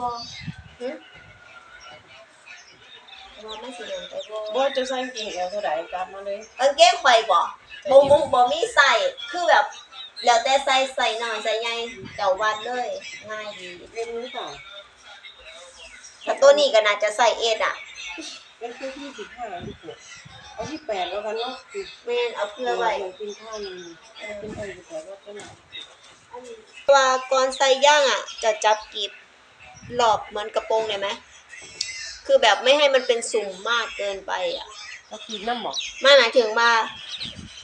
บ่หึว่ามันสิเดินไปบ่บ่จะใส่กางเกงเอวเท่าไหร่กลับมาเลย กางเกงข่อยบ่บ่บ่บ่มีใส่คือแบบ แล้วแต่ใส่ใส่น้อยใส่ใหญ่เจ้าวัดเลย ง่ายดีเล่นนี้ต่อแต่ตัวนี้ก็น่าจะใส่เอ็ดอะเป็นที่ที่สิบห้าที่หกเอาที่แปดแล้วกันเนาะคือแม่นเอาเพื่อไว้หนึ่งกินข้าวหนึ่งกินไปแต่ว่าก็หน่อยว่าก่อนใส่ย่างอะ จะจับกีบ หลอบเหมือนกระโปรงได้ไหมคือแบบไม่ให้มันเป็นสุ่มมากเกินไปอะก็กินน้ำหมอกไม่หมายถึงว่า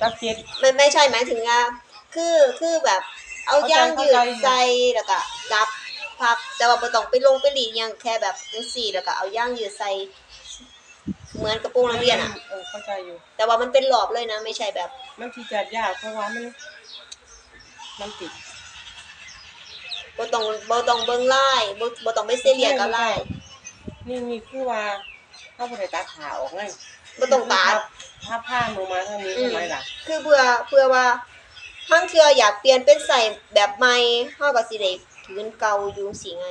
จับเจ็ดไม่ไม่ใช่หมายถึงว่าคือคือแบบ เอาย่างยืดเข้าใจเข้าใจใส่แล้วก็จับพับแต่ว่าบ่ต้องไปลงไปหลีกอยังแค่แบบจังซี่แล้วก็เอาย่างยืดใส่เหมือนกระโปรงนักเรียนอะ เออเข้าใจอยู่ แต่ว่ามันเป็นหลอบเลยนะ ไม่ใช่แบบ มันที่จัดยากเพราะว่ามันมันติด บ่ต้องบ่ต้องเบิ่งลายบ่บ่ต้องไปเสียเรียกับลายนี่นี่คือว่าถ้าบริตาขาออกไงบ่ต้องตัดถ้าผ้าลงมาเท่านี้ทำไมล่ะ คือเพื่อเพื่อว่าทั้งเทื่ออยากเปลี่ยนเป็นใส่แบบใหม่เฮาก็สิได้ผืนเก่าอยู่สิไง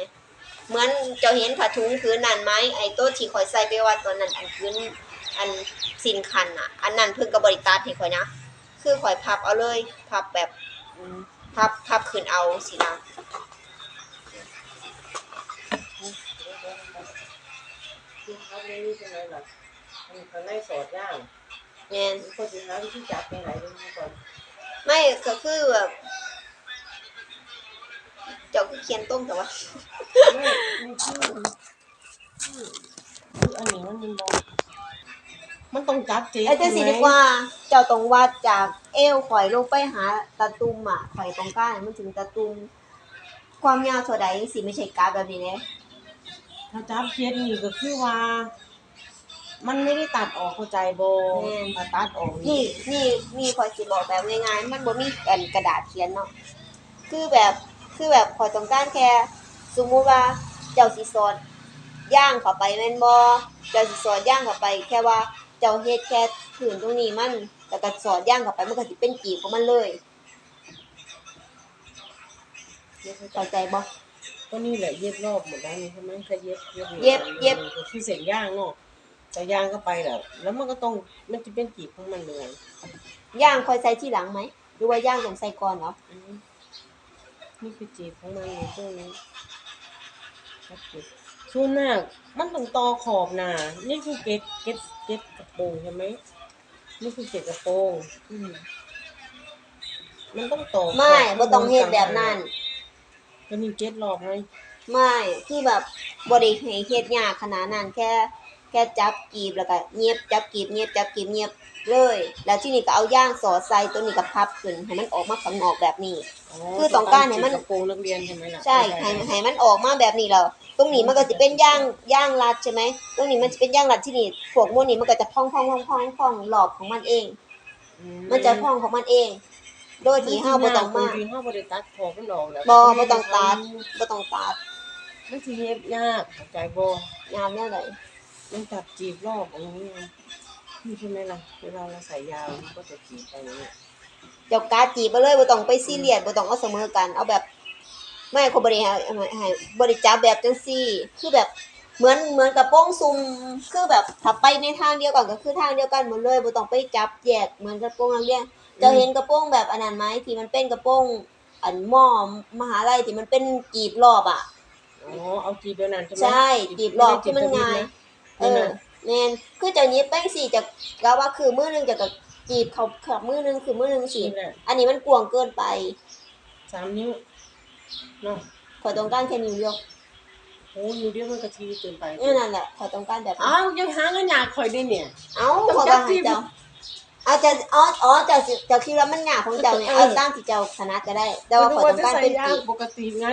เหมือนเจ้าเห็นผ้าถุงผืนนั้นไหมไอ้ตัวที่ข่อยใส่ไปว่าตอนนั้นอันผืนอันสินคันอะ อันนั้นเพิ่นก็บริตัดให้ข่อยนะ คือข่อยพับเอาเลย พับแบบอืมพับพับขึ้นเอาสินะ คือเขาไม่รู้เป็นไรหรอกมันเขาไล่สอดย่างแม่นคนที่หาวิธีจับไปไหนดูก่อนไม่ก็คือแบบเจ้าคือเขียนต้มแต่ว่าไม่นี่คือคืออันนี้มันมันบอกมันต้องจับเจ๊ไอ้เจ้าสิดีกว่า เจ้าต้องวัดจากเอวข่อยลงไปหาตะตุ่มอะข่อยตรงกลางมันถึงตะตุ่มความยาวเท่าใดสิไม่ใช่กราฟแบบนี้เด้ ถ้าจับเจ๊นี่ก็คือว่า มันไม่ได้ตัดออกเข้าใจโบถ้าตัดออกนี่นี่นี่ข่อยสิบอกแบบง่ายๆ มันบ่มีอันกระดาษเขียนเนาะ คือแบบคือแบบข่อยต้องการแค่ สมมุติว่าเจ้าสิสอนย่างเข้าไปแม่นบ่เจ้าสิสอนย่างเข้าไป แค่ว่าเจ้าเฮ็ดแค่ผืนตรงนี้มันแล้วก็สอนย่างเข้าไปมันก็สิเป็นกีบของมันเลยเข้าใจบ่ ก็นี่แหละเย็บรอบหมดแล้วนี่ใช่ไหมแค่เย็บเย็บเย็บเย็บ คือเสียงย่างเนาะแต่ย่างก็ไปแล้วแล้วมันก็ต้องมันจะเป็นกีบของมันเลยย่างค่อยใส่ทีหลังไหมหรือว่าย่างต้องใส่ก่อนเหรออืมนี่คือจีบของมันในช่วงนี้ครับจีบช่วงหน้ามันต้องต่อขอบหนานี่คือเก็ตเก็ตเก็ตกระโปรงใช่ไหมนี่คือเก็ตกระโปรงอืมมันต้องต่อขบไม่บ่ต้องเฮ็ดแบบนั้น ก็นี่เก็ตรอบไงไม่คือแบบบ่ได้ให้เฮ็ดยากขนาดนั้นแค่แค่จับกีบแล้วก็เงียบจับกีบเงียบจับกีบเงียบเลย แล้วที่นี่ก็เอาย่างสอดใส่ตัวนี้ก็พับขึ้นให้มันออกมาข้างนอกแบบนี้ คือต้องการให้มันกระโปรงนักเรียนใช่ไหมล่ะใช่ให้ให้มันออกมาแบบนี้แล้วตรงนี้มันก็สิเป็นย่างย่างรัดใช่ไหมตรงนี้มันจะเป็นย่างรัดที่นี่พวกม้วนนี้มันก็จะพองพองพองพองพองหลอบของมันเองอืมันจะพองของมันเอง โดยที่เฮาบ่ต้องมาที่เฮาบ่ได้ตัดขอบมันออกแล้วบ่บ่ต้องตัดบ่ต้องตัดมันสิเฮ็ดยากเข้าใจบ่ยามแนวใดมันจับจีบรอบอย่างนี้ไงนี่ใช่ไหมล่ะเวลาเราใส่ยาวมันก็จะจีบไปอย่างนี้เจ้ากาจีบไปเลยบ่ต้องไปซีเรียสบ่ต้องเอาเสมอกัน เอาแบบไม่คนบ่ได้ให้ให้ให้บ่ได้จับแบบจังซี่ คือแบบเหมือนเหมือนกับโป้งซุ่มคือแบบถ้าไปในทางเดียวกันก็คือทางเดียวกันหมดเลยบ่ต้องไปจับแยกเหมือนกระโปรงนักเรียน เจะเห็นกระโปรงแบบอันนั้นไหมที่มันเป็นกระโปรงอันหม้อมหาลัยที่มันเป็นกีบรอบอะ อ๋อเอาจีบแบบนั้นใช่ไหมใช่จีบรอบที่มันง่าย เอนั่นอน่ะแม่นคือเจะยิบแป้งสี่จะก็ว่าคือมือหนึงจะกับจีบเขาขับมือหนึงคือมือหนึงสินี่แหละอันนี้มันกวางเกินไปสามนิ้วเนาะขอยต้องการแค่นิ้วเดียวโอ้อยู่เดียวมันก็ทีเกินไปนี่นั่นแหละขอยต้องการแบบนั้นอ้าวยังหาเงินยากคอยได้เนี่ย เอ้าต้องขอยจัต้อบงจีให้บเจ้า เอาจะอ๋ออ๋อเจ้าสิเจ้าคิดว่ามันยากของเจ้าเนี่ยเออเอาตามที่เจ้าถนัดก็ได้ แต่ว่าขอยต้องการเป็นยาจีกบปกติไง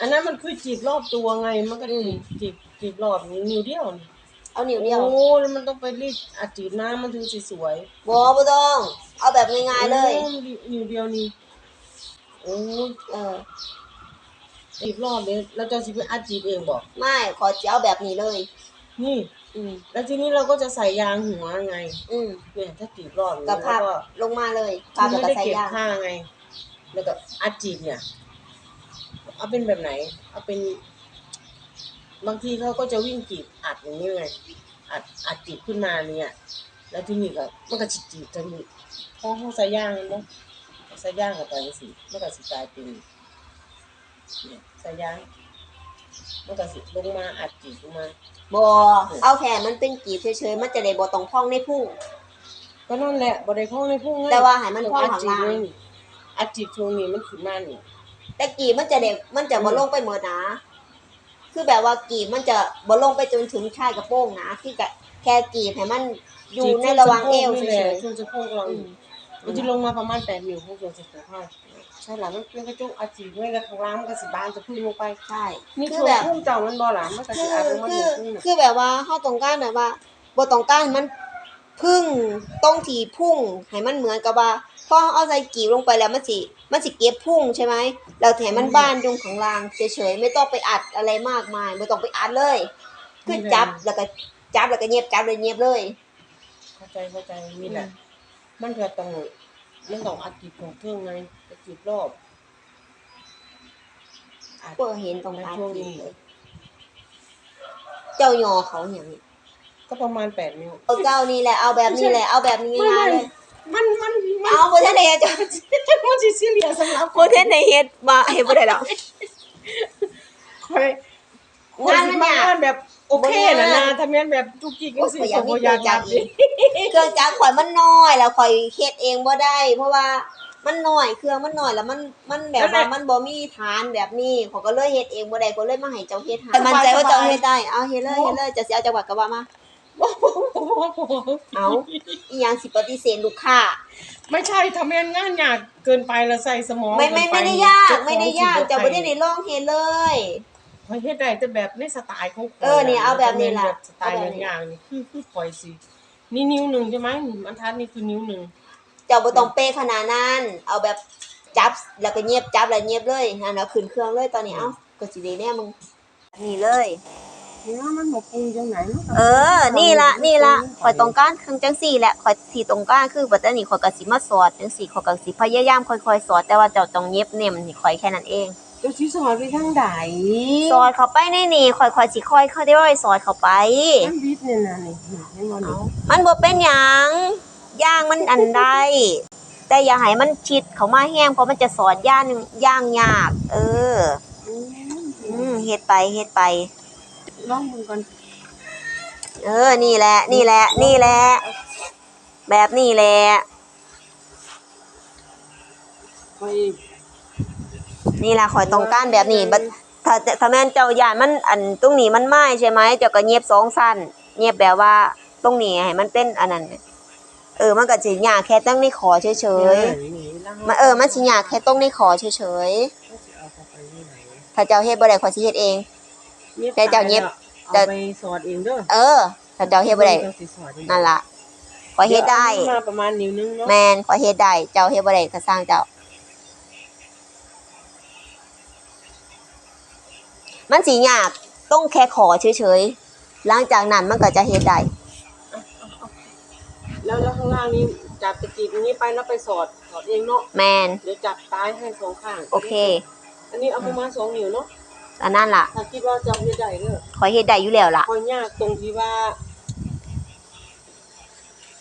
อันนั้นมันคือจีบรอบตัวไง มันก็จีบจีบจีบรอบนิ้วเดียวนี่เอานิ้วเดียวโอ้แล้วมันต้องไปรีดอาจีบน้ำมันถึงสิสวยบ่บ่ต้อง เอาแบบง่ายๆเลยโอ้นิ้วเดียวนี่โอ้ยเออจีบรอบเลยแล้วเจะสิไปอาจีบเองบอกไม่ขอจะเอาแบบนี้เลย นี่ อืมแล้วทีนี้เราก็จะใส่ยางหัวไง อืมเนี่ยถ้าจีบรอบนี้กับแล้วภาพก็ลงมาเลยที่ภาพแล้วไม่ก็ได้ใส่เก็บยางค่าไง แล้วก็อาจีบเนี่ย เอาเป็นแบบไหน เอาเป็น บางทีเขาก็จะวิ่งจีบอัดอย่างนี้ไง อัดอัดจีบขึ้นมาเนี่ย แล้วที่นี่ก็มันก็จีบจีบจนพอเขาใส่ย่างเนาะใส่ย่างเข้าไปสิมันก็สิกลายเป็นเนี่ยใส่ย่าง มันก็สิลงมาอัดจีบลงมาบ่เอาแค่มันเป็นกีบเฉยๆมันจะได้บ่ต้องพองในพุ่งก็นั่นแหละบ่ได้พ้องในพุ่งไงแต่ว่าให้มันพองอัดข้างจีบล่างเลยนี่อัดจีบช่วงนี้มันขึ้นมานี่ แต่กีบมันจะเด็กมันจะบ่ลงไปเหมือนนะ คือแบบว่ากีบมันจะบ่ลงไปจนถึงชายกระโปรงนะคือกับแค่กีบให้มันอยู่ในระหว่างเอวเฉยช่วงสะโพกเราๆอืม มันจะลงมาประมาณแปดนิ้วพวกเราจะโผล่เข้า ใช่หลังมันเป็นกระจุกอาจีไว้แล้วข้างล่างมันก็สิบานจะพึ่งลงไปใช่นี่คืคืออแบแบบบ พุ่งเจ้ามันบ่หลานมันก็คืสิออาจลงมาคืหนึ่องพุ่งน่ะคือแบบว่าเฮาต้องการแบบว่าบ่ต้องการให้มันพึ่งตรงที่พุ่งให้มันเหมือนกับว่าพอเอาใส่กีบลงไปแล้วมันสิมันสิเก็บพุ่งใช่ไหมแล้วแถมมันบ้านตรงข้างล่างเฉยๆไม่ต้องไปอัดอะไรมากมายไม่ต้องไปอัดเลยคือจับแล้วก็จับแล้วก็เงียบจับเลยเงียบเลย เข้าใจเข้าใจมีแหละ มันก็ต้อง มันต้องอาจีบของเครื่องไงอาจีบรอบอัดก็เห็นตรงในอัดช่วงกีนี้บเลยเจ้ายอเขาอย่างนี้ก็ประมาณแปดนิ้วเอาเจ้านี่แหละเอาแบบนี้แหละเอาแบบนี้ง่ายๆเลยมันมันมันเอาบ่ทันได้เฮ็ดจ้ะมันสิซีเรียสสำหรับบ่ทันได้เฮ็ดมาเฮ็ดบ่ได้ดอกคอยงานมันยากงานแบบ โอเคน่ะนะถ้าแม่นแบบจุกจิกจังซี่โอ้ยอยากมีบ่อยากเครื่องจักรทำอีกเครื่องจักรข่อยมันน้อยแล้วข่อยเฮ็ดเองบ่ได้ เพราะว่ามันน้อยเครื่องมันน้อยแล้วมันมันแบบว่ามันบ่มีฐานแบบนี้ข่อยก็เลยเฮ็ดเองบ่ได้ก็เลยมาให้เจ้าเฮ็ดให้มั่นใจว่าเจ้าเฮ็ดได้เอาเฮ็ดเลยเฮ็ดเลยจะสิเอาจังหวัดก็ว่ามาเอาอีหยังสิปฏิเสธลูกค้าไม่ใช่ทำแม่นงานยากเกินไปแล้วใส่สมองไม่ไม่เกินปไม่ได้ยากเจ้ขไม่ได้ยากสิเจ้าบ่ได้ได้ลองเฮ็ดเลย ข้อยเฮ็ดได้แต่แบบในสไตล์ของข้ยเออนี่เอาแบบนี้ล่ะสไตล์อย่างๆนี่คือคือข่อยสินี่นิ้วหนึงใช่ไหมอันทัดนี่คือนิ้วหนึงเจ้าบ่ต้องเป๊ะขนาดนั้น เอาแบบจับแล้วก็เงียบจับแล้วเงียบเลยนั่นเอาขึ้นเครื่องเลยตอนนี้เอ้าก็สิได้แน่มึงนี่เลย นี่ว่ามันบ่ปรุงจังไหนมันก็เออ นี่ละนี่ละข่อยตรงการเครื่องจังสี่แหละข่อยที่ตรงการคือบัดนี้ข่อยก็สิมาสอดจังสี่ข่อยก็สิพยายามค่อยๆสอดแต่ว่าเจ้าต้องเย็บเน่มนี่ข่อยแค่นั้นเอง เจ้าสิสอนไปทางใดสอดเข้าไปในนี่ข่อยๆสิค่อยๆได้สอดเข้าไปมันบิดเนี่ยนะนี่เห็นบ่นี่มันบ่เป็นหยังย่างมันอันใดแต่อย่าให้มันชิดเข้ามาแห้งเพราะมันจะสอดย่างย่างยาก เอออืมอืมเฮ็ดไปเฮ็ดไปลองเบิ่งก่อนเออ นี่แหละ นี่แหละ นี่แหละ แบบนี้แหละข่อย นี่ล่ะข่อยต้องการแบบนี้บัดถ้าถ้าแม่นเจ้าย่านมันอันตรงนี้มันไม้ใช่ไหมเจ้าก็เงียบสองสั้นเงียบแบบว่าตรงนี้ให้มันเป็นอันนั้นเออมันก็สิยากแค่ตั้งในขอเฉยนี่แล้วๆมันเออมันสิยากแค่ตรงในขอเฉยเอาเข้าไปนี่ไหนๆถ้าเจ้าเฮ็ดบ่ได้ข่อยสิเฮ็ดเองแต่เจ้าเย็บเอาไปสอนเองเด้อเออถ้าเจ้าเฮ็ดบ่ได้เจ้าสิสอนเองนั่นล่ะข่อยเฮ็ดได้ยวอามาประมาณนิ้วนึงเนาะแม่นข่อยเฮ็ดได้เจ้าเฮ็ดบ่ได้ก็สร้างเจ้า มันสิยากต้องแค่ขอเฉยๆ หลังจากนั้นมันก็จะเฮ็ดได้แล้วแล้วข้างล่างนี้จับตะกีบอย่างนี้ไปแล้วไปสอดสอดเองเนาะแมนเดี๋ยวจับซ้ายให้สองข้างโอเค อันนี้เอาประมาณสองนิ้วเนาะอันนั้นล่ะถ้าคิดว่าจะเอาเฮ็ดได้เด้อขอยเฮ็ดได้อยู่แล้วล่ะคอยยากตรงที่ว่า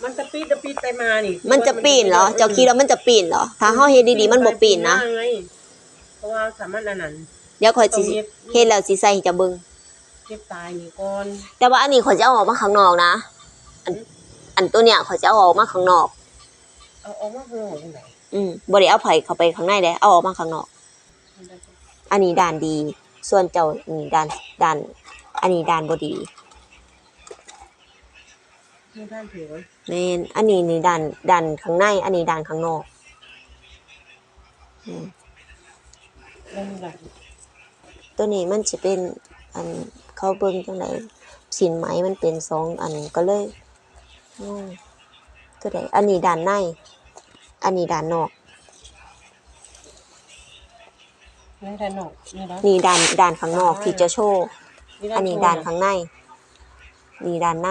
มันจะปีดจะปีดไปมานี่ มันจะปีนเหรอเจ้าคิดว่ามันจะปีนเหรอถ้าเฮาเฮ็ดดีๆมันบ่ปีนนะมาไงเพราะว่าสามารถอันนั้น เดี๋ยวข่อยสิตรงนี้เฮ็ดแล้วสิใส่ให้เจ้าเบิ่งเก็บตายนี่ก่อนแต่ว่าอันนี้ข่อยจะเอาออกมาข้างนอกนะอันอันตัวเนี้ยข่อยจะเอาออกมาข้างนอก เอาออกมาข้างนอกจังไดอืมบ่ได้เอาไผเข้าไปข้างในเด้เอาออกมาข้างนอกมันได้จังอันนี้ด้านดี ส่วนเจ้านี่ด้านด้าน อันนี้ด้านบ่ดีไม่ได้เถือแม่นอันนี้นี่ด้านด้านข้างใน อันนี้ด้านข้างนอก อืม แล้วมันได้ ตัวนี้มันจะเป็นอันเขาเบิ่งจังไดสินไหมมันเป็นสองอันก็เลยงงตัวใดอันนี้ด้านใน อันนี้ด้านนอกไม่ได้นอกนี่นะนี่ด้านด้านข้างนอกที่จะโชว์อันนี้ด้านข้างในนี่ด้านใน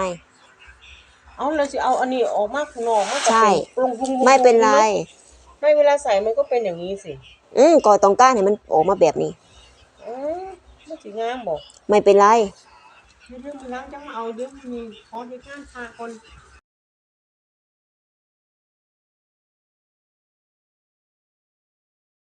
เอาแล้วสิเอาอันนี้ออกมาข้างนอกมันก็ใช่เป็นปรุงๆๆๆไม่เป็นไรไม่เวลาใส่มันก็เป็นอย่างนี้สิ อืมก็ต้องการให้มันออกมาแบบนี้ อืมมันสิงามบ่ไม่เป็นไร เดี๋ยวเรื่องมันแล้วจะมาเอาเรื่องมีขอที่ข้างคาคน